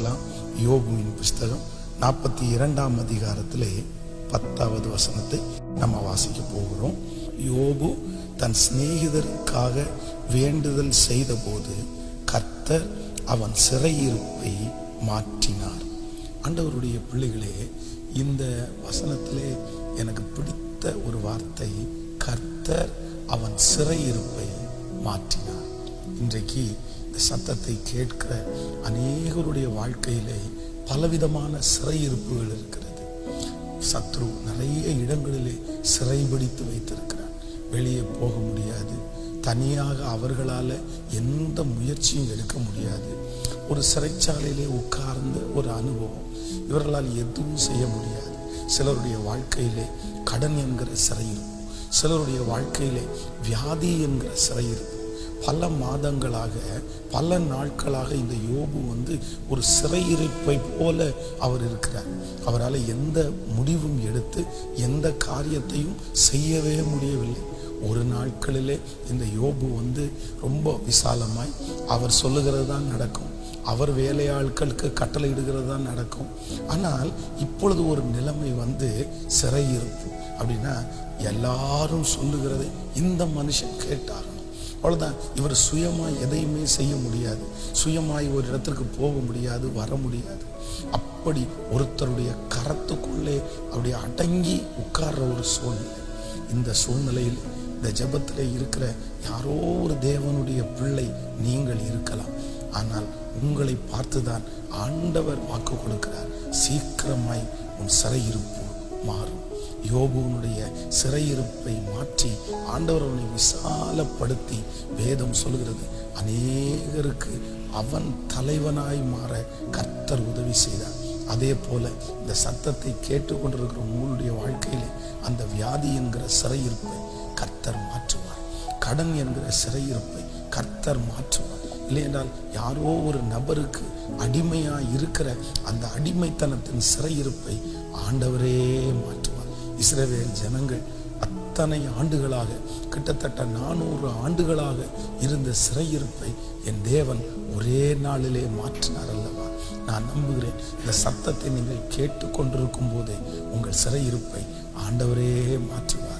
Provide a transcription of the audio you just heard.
பார்க்கலாம். யோபுவின் புஸ்தகம் நாற்பத்தி இரண்டாம் அதிகாரத்திலே பத்தாவது வசனத்தை நம்ம வாசிக்க போகிறோம். யோபு தன் சிநேகிதருக்காக வேண்டுதல் செய்தபோது கர்த்தர் அவன் சிறையிருப்பை மாற்றினார். ஆண்டவருடைய பிள்ளைகளே இந்த வசனத்திலே எனக்கு பிடித்த ஒரு வார்த்தை கர்த்தர் அவன் சிறையிருப்பை மாற்றினார். இன்றைக்கு இந்த சத்தத்தை கேட்கிற அநேகருடைய வாழ்க்கையிலே பலவிதமான சிறையிருப்புகள் இருக்கிறது. சத்ரு நிறைய இடங்களிலே சிறைபிடித்து வைத்திருக்கிறார். வெளியே போக முடியாது. தனியாக அவர்களால் எந்த முயற்சியும் எடுக்க முடியாது. ஒரு சிறைச்சாலையிலே உட்கார்ந்த ஒரு அனுபவம். இவர்களால் எதுவும் செய்ய முடியாது. சிலருடைய வாழ்க்கையிலே கடன் என்கிற சிறையிருப்பு. சிலருடைய வாழ்க்கையிலே வியாதி என்கிற சிறையிருப்பு. பல மாதங்களாக பல நாட்களாக இந்த யோபு வந்து ஒரு சிறையிருப்பை போல அவர் இருக்கிறார். அவரால் எந்த முடிவும் எடுத்து எந்த காரியத்தையும் செய்யவே முடியவில்லை. ஒரு நாட்களிலே இந்த யோபு வந்து ரொம்ப விசாலமாய் அவர் சொல்லுகிறது தான் நடக்கும். அவர் வேலையாட்களுக்கு கட்டளையிடுகிறது தான் நடக்கும். ஆனால் இப்பொழுது ஒரு நிலைமை வந்து சிறையிருப்பு. அப்படின்னா எல்லாரும் சொல்லுகிறதை இந்த மனுஷன் கேட்டார். அவ்வளோதான் இவர் சுயமாக எதையுமே செய்ய முடியாது. சுயமாய் ஒரு இடத்திற்கு போக முடியாது வர முடியாது. அப்படி ஒருத்தருடைய கரத்துக்குள்ளே அப்படி அடங்கி உட்கார்ற ஒரு சூழ்நிலை. இந்த சூழ்நிலையில் இந்த ஜெபத்தில் இருக்கிற யாரோ ஒரு தேவனுடைய பிள்ளை நீங்கள் இருக்கலாம். ஆனால் உங்களை பார்த்துதான் ஆண்டவர் வாக்கு கொடுக்கிறார். சீக்கிரமாய் உன் சிறையிருப்பு மாறும். யோபுவனுடைய சிறையிருப்பை மாற்றி ஆண்டவர் அவனை விசாலப்படுத்தி வேதம் சொல்கிறது அநேகருக்கு அவன் தலைவனாய் மாற கர்த்தர் உதவி செய்தார். அதே போல இந்த சத்தத்தை கேட்டுக்கொண்டிருக்கிற உங்களுடைய வாழ்க்கையிலே அந்த வியாதி என்கிற சிறையிருப்பை கர்த்தர் மாற்றுவார். கடன் என்கிற சிறையிருப்பை கர்த்தர் மாற்றுவார். இல்லை என்றால் யாரோ ஒரு நபருக்கு அடிமையாக இருக்கிற அந்த அடிமைத்தனத்தின் சிறையிருப்பை ஆண்டவரே மாற்றுவார். இஸ்ரவேல் ஜனங்கள் அத்தனை ஆண்டுகளாக கிட்டத்தட்ட நானூறு ஆண்டுகளாக இருந்த சிறையிருப்பை என் தேவன் ஒரே நாளிலே மாற்றினார் அல்லவா? நான் நம்புகிறேன் இந்த சத்தத்தை நீங்கள் கேட்டுக்கொண்டிருக்கும் போதே உங்கள் சிறையிருப்பை ஆண்டவரே மாற்றுவார்.